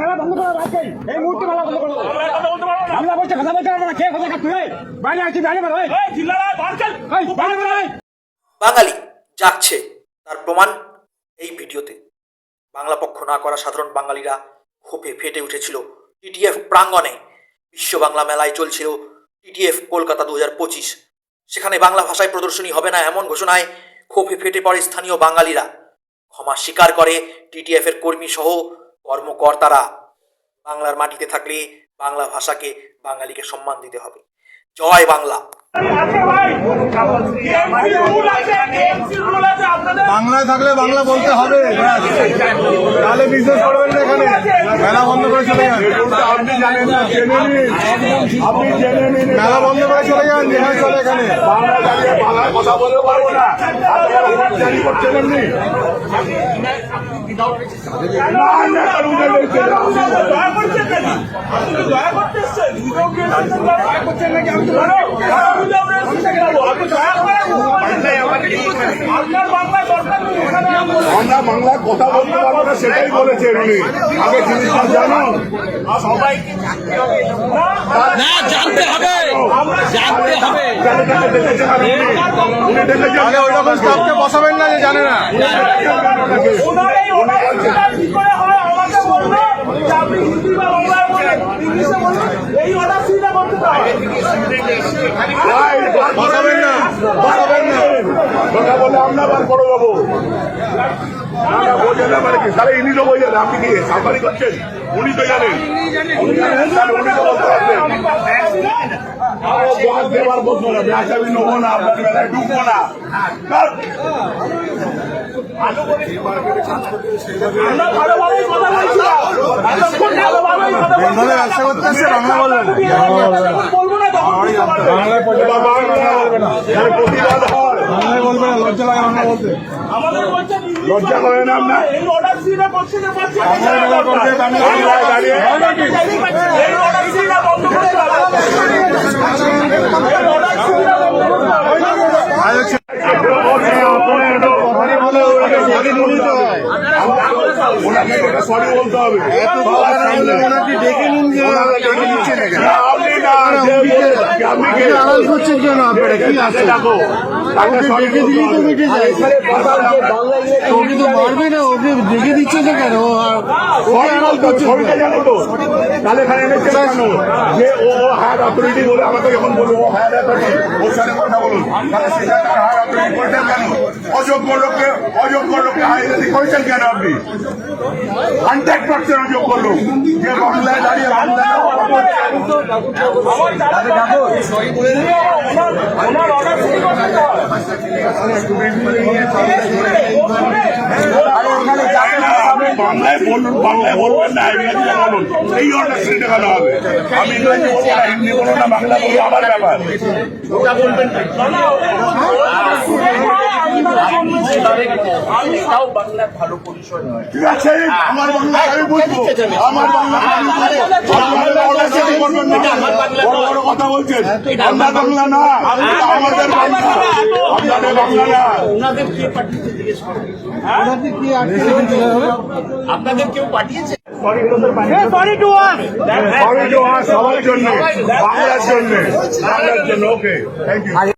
মেলা বন্ধ করো এই মুহূর্তে মেলা বন্ধ করো বাংলা বলছে কথা বলতে পারব না কে কথা কাটতে হয় বাইরে আছি বাইরে বেরো বাঙালি যাচ্ছে তার প্রমাণ এই ভিডিওতে। বাংলা পক্ষ না করা সাধারণ বাঙালিরা ক্ষোভে ফেটে উঠেছিল টিটিএফ প্রাঙ্গণে। বিশ্ব বাংলা মেলায় চলছিল টিটিএফ কলকাতা দু হাজার পঁচিশ। সেখানে বাংলা ভাষায় প্রদর্শনী হবে না এমন ঘোষণায় ক্ষোভে ফেটে পড়ে স্থানীয় বাঙালিরা। ক্ষমা স্বীকার করে টিটিএফ এর কর্মী সহ কর্মকর্তারা বাংলার মাটিতে থাকলে বাংলা ভাষাকে বাঙালিকে সম্মান দিতে হবে। জয় বাংলা। বাংলায় থাকলে বাংলা বলতে হবে। তাহলে বিজনেস করবেন এখানে মেলা বন্ধ করে চলে যান। আপনি জানেন না জেনে নিন। আপনি জেনে নিন মেলা বন্ধ করে চলে যান যেখানে চলে এখানে। বাংলা দাঁড়িয়ে বাংলায় কথা বলতে পারব না। আপনারা ভোট জারি করছেন এমনি। না, না, কারণ উঠে রয়েছে। আমরা বাংলায় কথা বলতে পারব না সেটাই বলেছে উনি। আগে জিনিসটা জানো। সবাই জানতে হবে। জানতে হবে। উনি ডেকেছেন আগে ওই রকম স্টাফকে বসাবেন না। যে জানে না বসাবেন না বার করে দেবো না বোঝেন না মানে কি তাহলে ইনি তো বোঝেন আপনি কি? সাফারি করছেন? উনি তো জানেন। উনি তো বলতে পারবেন। জবাব দেবার বলব না ব্যাস আমি নেব না আপনার বেলায় ঢুকবো না। বেঙ্গলে ব্যবসা করতে এসে বাংলা বলবেন বাংলায় প্রতিবাদ হয়। বাংলায় বলবে না লজ্জা লাগে বাংলা বলতে লজ্জা করে না আপনার বাংলায় সরি বলতে হবে ওনাকে ডেকে নিন যে ডেকে নিচ্ছেন আপনি কি আড়াল করছেন কেন আপনারা কি আছে ওকে তো মারবে না ওকে ডেকে দিচ্ছে যে কেন? যে ও অথরিটি বলে আমাকে যখন বলব ও হ্যাড অথরিটি ওর সাথে কথা বলুন। তাহলে সেটা তারা হ্যাড অথরিটি করছেন কেন? অযোগ্য লোককে অযোগ্য লোককে করেছেন কেন আপনি? কন্ট্যাক্ট করছেন অযোগ্য লোক। যে বাংলায় দাঁড়িয়ে বাংলায় বলুন বাংলায় বলবেন না ইংরেজিতে বলুন। এই অর্ডার দেখানো হবে। আমি না, হিন্দি বাংলা বলব, আমার ব্যাপার। ওটা বলবেন ঠিক আছে আমার বাংলা আমি বুঝব। আমার বাংলা আমি বুঝব। আপনারা অর্ডার চেঞ্জ করবেন না বড় বড় কথা বলছেন। আমার বাংলা না আমাদের বাংলা। আপনাদের বাংলা না। আপনাদের কেউ পাঠিয়েছে? সরি টু সবার জন্য। বাংলার জন্য। বাংলার জন্য ওকে থ্যাংক ইউ